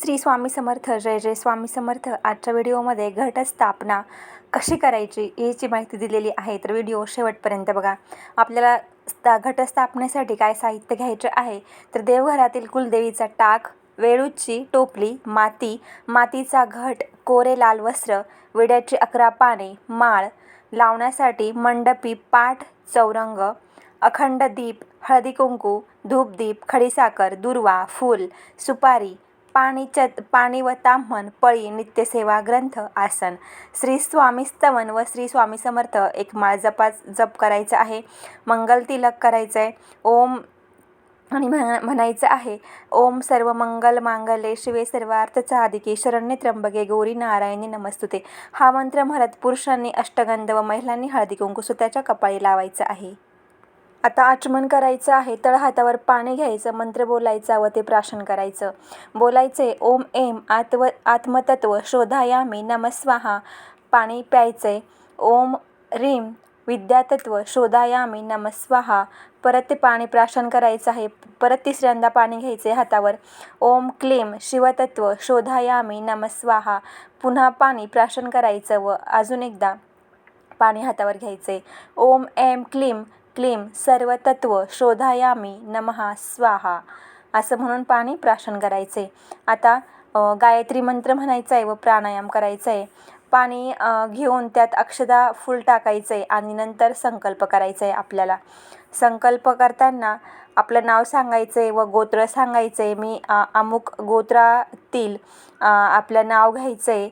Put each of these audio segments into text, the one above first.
श्री स्वामी समर्थ जय जय स्वामी समर्थ. आजच्या व्हिडिओमध्ये घटस्थापना कशी करायची याची माहिती दिलेली आहे. तर व्हिडिओ शेवटपर्यंत बघा. आपल्याला स्था घटस्थापनेसाठी काय साहित्य घ्यायचे आहे? तर देवघरातील कुलदेवीचा टाक वेळूची टोपली माती मातीचा घट कोरे लाल वस्त्र विड्याची अकरा पाने माळ लावण्यासाठी मंडपी पाठ चौरंग अखंड दीप हळदी कुंकू धूपदीप खडीसाखर दुर्वा फूल सुपारी पाणी चत पाणी व ताम्हण पळी नित्यसेवा ग्रंथ आसन. श्री स्वामी स्तवन व श्री स्वामी समर्थ एक माळ जपा जप करायचं आहे. मंगल तिलक करायचं आहे ओम आणि म्हणा म्हणायचं आहे. ओम सर्व मंगल मांगल्ये शिवे सर्वार्थचा आदिके शरण्य त्र्यंबके गौरी नारायणी नमस्तुते. हा मंत्र म्हणत पुरुषांनी अष्टगंध व महिलांनी हळदी कुंकू स्वतःच्या कपाळी लावायचं आहे. आता आचमन करायचं आहे तळ हातावर पाणी घ्यायचं मंत्र बोलायचा व ते प्राशन करायचं. बोलायचे ओम एम आत्व आत्मतत्व शोधायामी नमस्वाहा पाणी प्यायचे ओम रीम विद्यातत्व शोधायामी नमस्वाहा परत ते पाणी प्राशन करायचं आहे परत तिसऱ्यांदा पाणी घ्यायचे हातावर. ओम क्लीम शिवतत्व शोधायामी नमस्वाहा पुन्हा पाणी प्राशन करायचं व अजून एकदा पाणी हातावर घ्यायचे. ओम एम क्लीम क्लीम सर्वतत्व शोधायामी नमहा स्वाहा. असं म्हणून पाणी प्राशन करायचे. आता गायत्री मंत्र म्हणायचं आहे व प्राणायाम करायचा आहे पाणी घेऊन त्यात अक्षदा फूल टाकायचं आहे आणि नंतर संकल्प करायचा आहे आपल्याला. संकल्प करताना आपलं नाव सांगायचं आहे व गोत्र सांगायचं आहे मी अमुक गोत्रातील आपलं नाव घ्यायचं आहे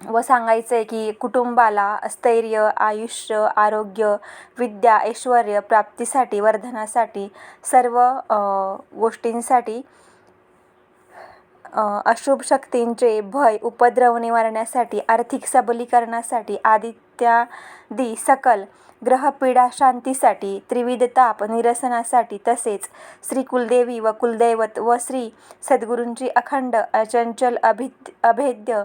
व सांगायचं आहे की कुटुंबाला स्थैर्य आयुष्य आरोग्य विद्या ऐश्वर प्राप्तीसाठी वर्धनासाठी सर्व गोष्टींसाठी अशुभ शक्तींचे भय उपद्रव निवारण्यासाठी आर्थिक सबलीकरणासाठी इत्यादी सकल ग्रहपीडा शांतीसाठी त्रिविध ताप निरसनासाठी तसेच श्री कुलदेवी व कुलदैवत व श्री सद्गुरूंची अखंड अचंचल अभिद अभेद्य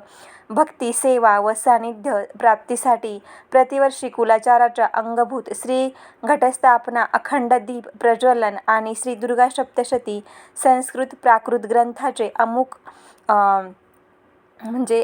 भक्ती सेवा व सानिध्य प्राप्तीसाठी प्रतिवर्षी कुलाचाराच्या अंगभूत श्री घटस्थापना अखंड दीप प्रज्वलन आणि श्री दुर्गा सप्तशती संस्कृत प्राकृत ग्रंथाचे अमुक म्हणजे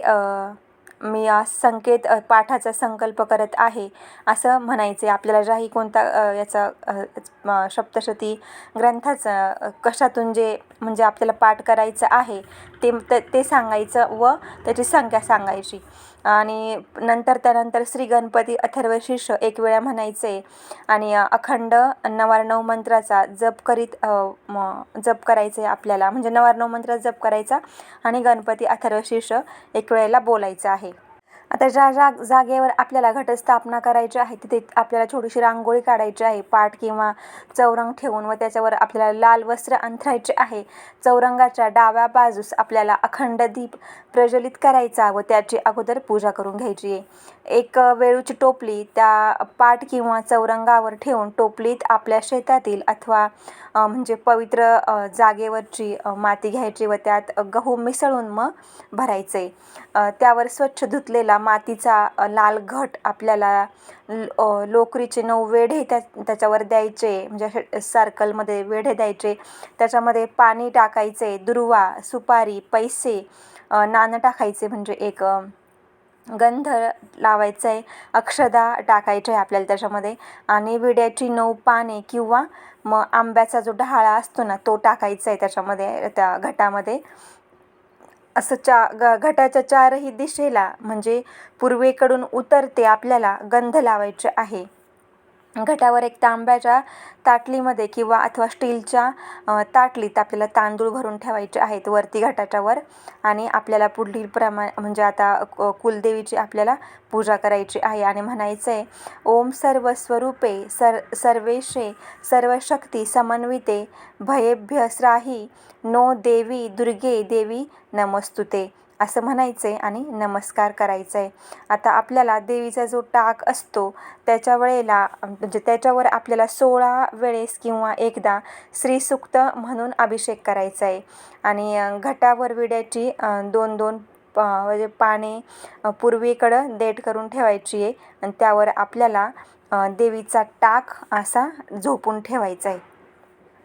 मी संकेत पाठाचा संकल्प करत आहे असं म्हणायचे. आपल्याला ज्याही कोणता याचा सप्तशती ग्रंथाचा कशातून जे म्हणजे आपल्याला पाठ करायचं आहे ते ते सांगायचं व त्याची संख्या सांगायची. आणि नंतर त्यानंतर श्री गणपती अथर्वशिष्य एक वेळा म्हणायचे आणि अखंड नवार्णव मंत्राचा जप करीत जप करायचे आपल्याला. म्हणजे नवार्णव मंत्र जप करायचा आणि गणपती अथर्वशिष्य एक वेळेला बोलायचं आहे. आता ज्या ज्या जागेवर आपल्याला घटस्थापना करायची आहे तिथे आपल्याला छोटीशी रांगोळी काढायची आहे पाठ किंवा चौरंग ठेवून व त्याच्यावर आपल्याला लाल वस्त्र अंथरायचे आहे. चौरंगाच्या डाव्या बाजूस आपल्याला अखंड दीप प्रज्वलित करायचा व त्याची अगोदर पूजा करून घ्यायची आहे. एक वेळूची टोपली त्या पाठ किंवा चौरंगावर ठेवून टोपलीत आपल्या शेतातील अथवा म्हणजे पवित्र जागेवरची माती घ्यायची व त्यात गहू मिसळून मग भरायचे. त्यावर स्वच्छ धुतलेला मातीचा लाल घट आपल्याला लोकरीचे नऊ वेढे त्या त्याच्यावर द्यायचे म्हणजे सर्कलमध्ये वेढे द्यायचे. त्याच्यामध्ये पाणी टाकायचे दुर्वा सुपारी पैसे नाणं टाकायचे म्हणजे एक गंध लावायचं आहे अक्षदा टाकायच्या आहे आपल्याला त्याच्यामध्ये. आणि विड्याची नऊ पाने किंवा मग आंब्याचा जो डहाळा असतो ना तो टाकायचा आहे त्याच्यामध्ये त्या घटामध्ये. असं चा ग घटाच्या चारही दिशेला म्हणजे पूर्वेकडून उतरते आपल्याला गंध लावायचे आहे. घटावर एक तांब्याच्या ताटलीमध्ये किंवा अथवा स्टीलच्या ताटलीत आपल्याला तांदूळ भरून ठेवायचे आहेत वरती घटाच्या वर आणि आपल्याला पुढील प्रमा म्हणजे आता कुलदेवीची आपल्याला पूजा करायची आहे आणि म्हणायचं आहे ओम सर्व स्वरूपे सर सर्वेशे सर्वशक्ती समन्विते भयेभ्यस्राही नो देवी दुर्गे देवी नमस्तुते. असं म्हणायचं आहे आणि नमस्कार करायचं आहे आता आपल्याला देवीचा जो टाक असतो त्याच्या वेळेला म्हणजे त्याच्यावर आपल्याला सोळा वेळेस किंवा एकदा श्रीसुक्त म्हणून अभिषेक करायचा आहे आणि घटावर विड्याची दोन दोन म्हणजे पाने पूर्वेकडं देठ करून ठेवायची आहे आणि त्यावर आपल्याला देवीचा टाक असा झोपून ठेवायचा आहे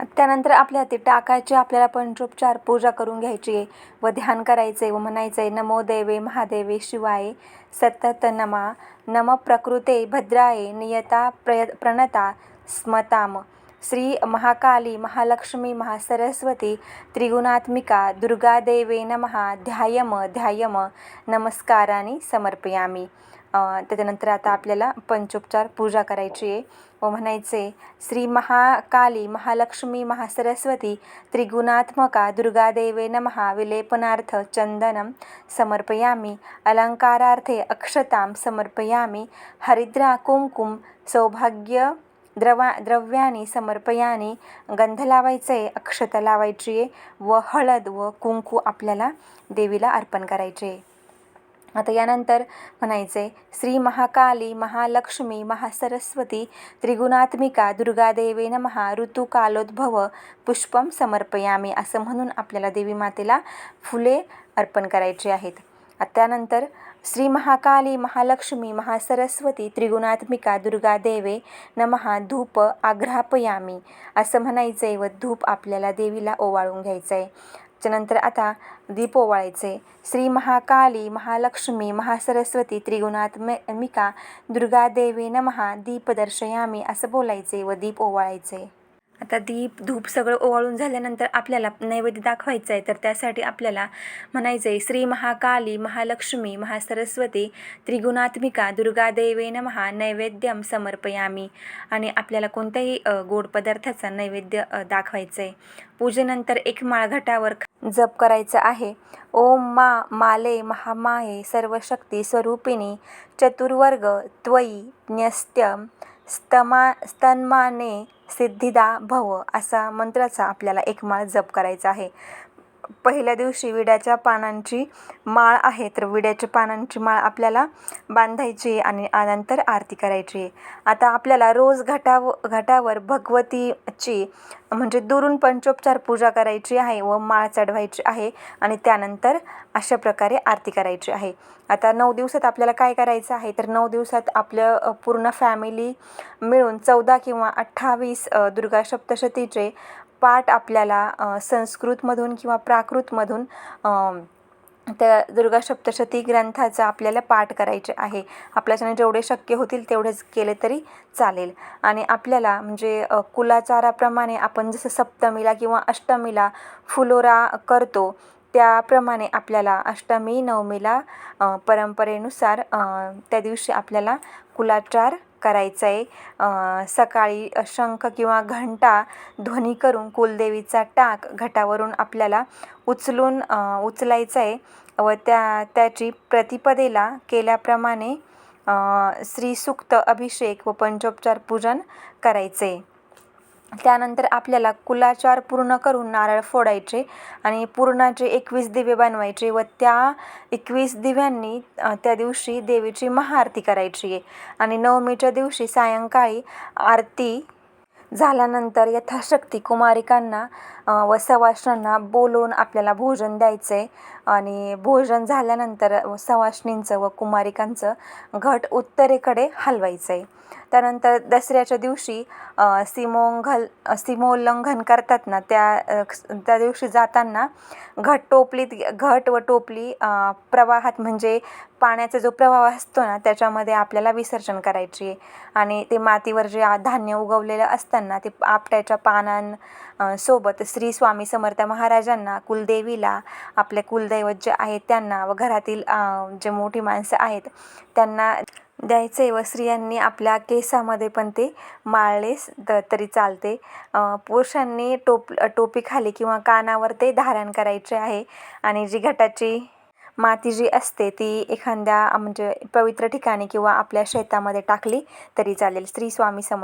त्यानंतर आपल्या हाती टाकायचे आपल्याला पंचोपचार पूजा करून घ्यायची आहे व ध्यान करायचे व म्हणायचं आहे नमो देवे महादेवे शिवाय सतत नमा नम प्रकृते भद्राये नियता प्रय प्रणता स्मताम। श्री महाकाली महालक्ष्मी महासरस्वती त्रिगुणात्मिका दुर्गादेवे नमः ध्यायम ध्यायम नमस्काराने समर्पयामी। त्याच्यानंतर आता आपल्याला पंचोपचार पूजा करायची आहे. व म्हणायचे श्री महाकाली महालक्ष्मी महासरस्वती त्रिगुणात्मका दुर्गादेवे नमः विलेपनार्थ चंदनं समर्पयामी अलंकारार्थे अक्षतां समर्पयामी हरिद्रा कुंकुम सौभाग्य द्रवा द्रव्याने समर्पयाने गंध लावायचे अक्षता लावायची आहे व हळद व कुंकू आपल्याला देवीला अर्पण करायचे आहे. आता यानंतर म्हणायचे श्री महाकाली महालक्ष्मी महासरस्वती त्रिगुणात्मिका दुर्गादेवे नमः ऋतुकालोद्भव पुष्पम समर्पयामी असं म्हणून आपल्याला देवी मातेला फुले अर्पण करायची आहेत. त्यानंतर श्री महाकाली महालक्ष्मी महासरस्वती त्रिगुणात्मिका दुर्गादेवे नमहा धूप आग्रापयामी असं म्हणायचं आहे व धूप आपल्याला देवीला ओवाळून घ्यायचं आहे त्याच्यानंतर आता दीप ओवाळायचे. श्री महाकाली महालक्ष्मी महासरस्वती त्रिगुणात्मिका दुर्गादेवी नमहा दीप दर्शयामी असं बोलायचे व दीप ओवाळायचे. आता दीप धूप सगळं ओवाळून झाल्यानंतर आपल्याला नैवेद्य दाखवायचं आहे तर त्यासाठी आपल्याला म्हणायचं आहे श्री महाकाली महालक्ष्मी महासरस्वती त्रिगुणात्मिका दुर्गादेवेन महा नैवेद्यम समर्पयामी. आणि आपल्याला कोणत्याही गोड पदार्थाचा नैवेद्य दाखवायचं आहे पूजेनंतर एक माळघटावर जप करायचं आहे. ओम मा माले महामाये सर्वशक्ती स्वरूपिणी चतुर्वर्ग त्वयी न्यस्त्यम स्तमा स्तन्माने सिद्धिदा भव असा मंत्राचा आपल्याला एक माळ जप करायचा आहे. पहिल्या दिवशी विड्याच्या पानांची माळ आहे तर विड्याच्या पानांची माळ आपल्याला बांधायची आणि नंतर आरती करायची आहे. आता आपल्याला रोज घटाव घटावर भगवतीची म्हणजे दुरून पंचोपचार पूजा करायची आहे व माळ चढवायची आहे आणि त्यानंतर अशा प्रकारे आरती करायची आहे. आता नऊ दिवसात आपल्याला काय करायचं आहे तर नऊ दिवसात आपलं पूर्ण फॅमिली मिळून चौदा किंवा अठ्ठावीस दुर्गा सप्तशतीचे पाठ आपल्याला संस्कृतमधून किंवा प्राकृतमधून त्या दुर्गा सप्तशती ग्रंथाचा आपल्याला पाठ करायचे आहे. आपल्याच्याने जेवढे शक्य होतील तेवढेच केले तरी चालेल. आणि आपल्याला म्हणजे कुलाचाराप्रमाणे आपण जसं सप्तमीला किंवा अष्टमीला फुलोरा करतो त्याप्रमाणे आपल्याला अष्टमी नवमीला परंपरेनुसार त्या दिवशी आपल्याला कुलाचार करायचं आहे सकाळी शंख किंवा घंटा ध्वनी करून कुलदेवीचा टाक घटावरून आपल्याला उचलून उचलायचं आहे व त्या त्याची प्रतिपदेला केल्याप्रमाणे श्रीसुक्त अभिषेक व पंचोपचार पूजन करायचे त्यानंतर आपल्याला कुलाचार पूर्ण करून नारळ फोडायचे आणि पूर्णाचे एकवीस दिवे बनवायचे व त्या एकवीस दिव्यांनी त्या दिवशी देवीची महाआरती करायची आहे. आणि नवमीच्या दिवशी सायंकाळी आरती झाल्यानंतर यथाशक्ती कुमारिकांना व सवाष्णांना बोलवून आपल्याला भोजन द्यायचं आहे आणि भोजन झाल्यानंतर सवाष्णींचं व कुमारिकांचं घट उत्तरेकडे हलवायचं आहे त्यानंतर दसऱ्याच्या दिवशी सीमोंघल सीमोल्लंघन करतात ना त्या त्या दिवशी जाताना घट टोपलीत घट व टोपली प्रवाहात म्हणजे पाण्याचा जो प्रवाह असतो ना त्याच्यामध्ये आपल्याला विसर्जन करायची. आणि ते मातीवर जे धान्य उगवलेलं असताना ते आपट्याच्या पानां सोबत श्री स्वामी समर्थ महाराजांना कुलदेवीला आपले कुलदैवत जे आहेत त्यांना व घरातील जे मोठी माणसं आहेत त्यांना द्यायचे व स्त्रियांनी आपल्या केसामध्ये पण ते माळलेस द तरी चालते. पुरुषांनी टोप टोपी खाली किंवा कानावर ते धारण करायचे आहे. आणि जी घटाची माती जी असते ती एखाद्या म्हणजे पवित्र ठिकाणी किंवा आपल्या शेतामध्ये टाकली तरी चालेल. स्त्री स्वामी समर्थ